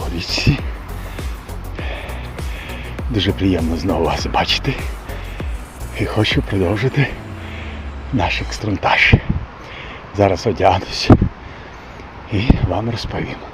був. Дуже приємно знову вас бачити. І хочу продовжити наш екструнтаж. Зараз одягнусь і вам розповім.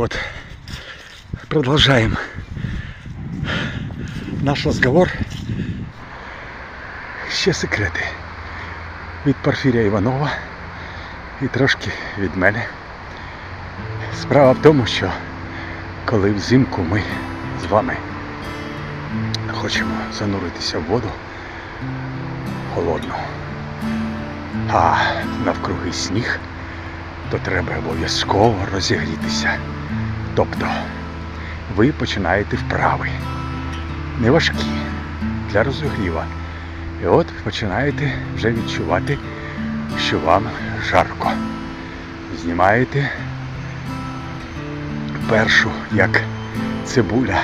Вот, продолжаем наш разговор. Ще секрети від Порфірія Іванова і трошки від мене. Справа в тому, що коли взимку ми з вами хочемо зануритися в воду холодну, а навкруги сніг, то треба обов'язково розігрітися. Тобто ви починаєте вправи. Не важкі для розігріва. І от починаєте вже відчувати, що вам жарко. Знімаєте першу, як цибуля,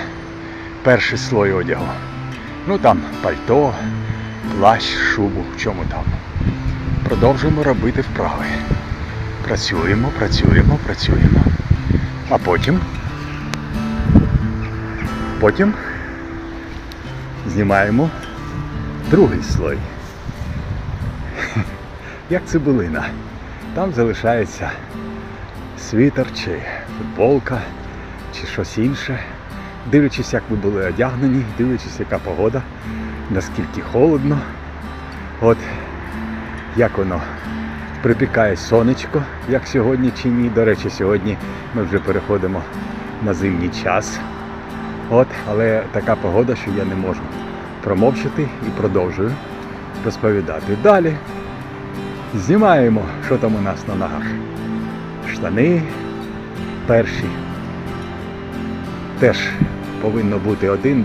перший слой одягу. Ну там пальто, плащ, шубу, в чому там. Продовжуємо робити вправи. Працюємо, працюємо, працюємо. А потім. Потім знімаємо другий слой. Як цибулина. Там залишається світер чи футболка, чи щось інше. Дивлячись, як ви були одягнені, дивлячись, яка погода, наскільки холодно. От як воно припікає сонечко, як сьогодні чи ні. До речі, сьогодні ми вже переходимо на зимній час. От, але така погода, що я не можу промовчати і продовжую розповідати. Далі знімаємо, що там у нас на ногах. Штани перші. Теж повинно бути один,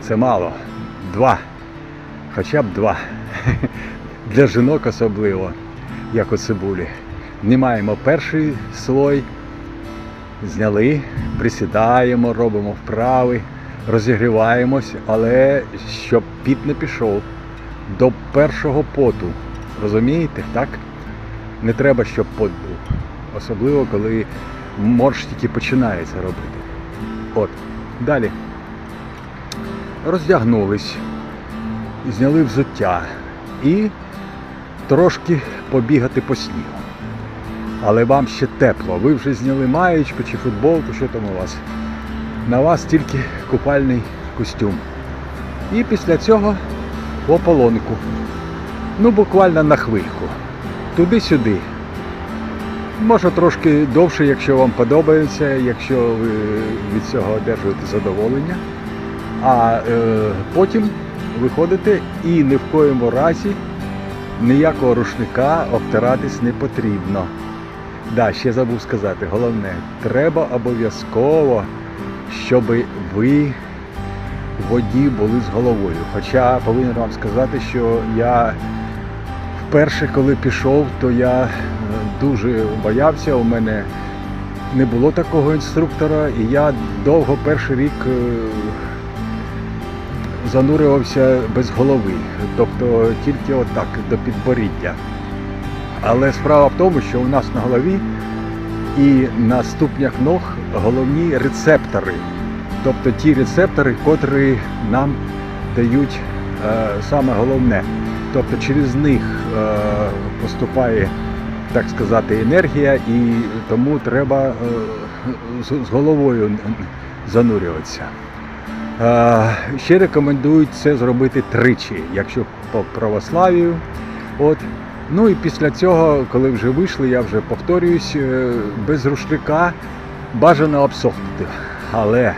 це мало. Два. Хоча б два. Для жінок особливо, як у цибулі. Знімаємо перший слой, зняли, присідаємо, робимо вправи, розігріваємось, але щоб піт не пішов до першого поту. Розумієте, так? Не треба, щоб пот був. Особливо, коли морж тільки починається робити. От, далі. Роздягнулись, зняли взуття і трошки побігати по снігу. Але вам ще тепло. Ви вже зняли маєчку чи футболку, що там у вас. На вас тільки купальний костюм. І після цього в ополонку. Ну, буквально на хвильку. Туди-сюди. Може трошки довше, якщо вам подобається, якщо ви від цього одержуєте задоволення. А е, потім виходите і ні в коєму разі ніякого рушника обтиратись не потрібно. Да, ще забув сказати, головне, треба обов'язково, щоб ви в воді були з головою. Хоча повинен вам сказати, що я вперше, коли пішов, то я е, дуже боявся. У мене не було такого інструктора, і я довго перший рік е, занурювався без голови, тобто тільки отак до підборіддя. Але справа в тому, що у нас на голові і на ступнях ног головні рецептори. Тобто ті рецептори, котрі нам дають е, саме головне. Тобто через них е, поступає, так сказати, енергія, і тому треба е, з, з головою занурюватися. Ще рекомендують це зробити тричі, якщо по православію. От. Ну і після цього, коли вже вийшли, я вже повторююсь, е, без рушника бажано обсохнути. Але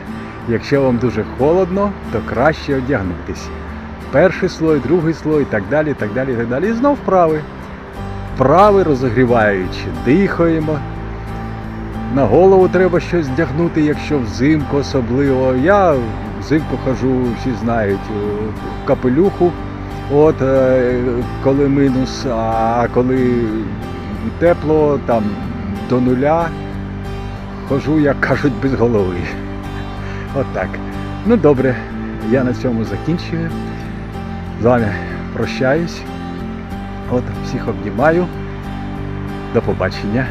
якщо вам дуже холодно, то краще одягнутись. Перший слой, другий слой і так далі, так далі, так далі. І знов вправи. Вправи розогріваючи, дихаємо. На голову треба щось вдягнути, якщо взимку особливо. Я взимку хожу, всі знають, в капелюху. От е, коли мінус, а коли тепло, там до нуля, хожу, як кажуть, без голови. От так. Ну добре, я на цьому закінчую. З вами прощаюсь. От, всіх обнімаю. До побачення.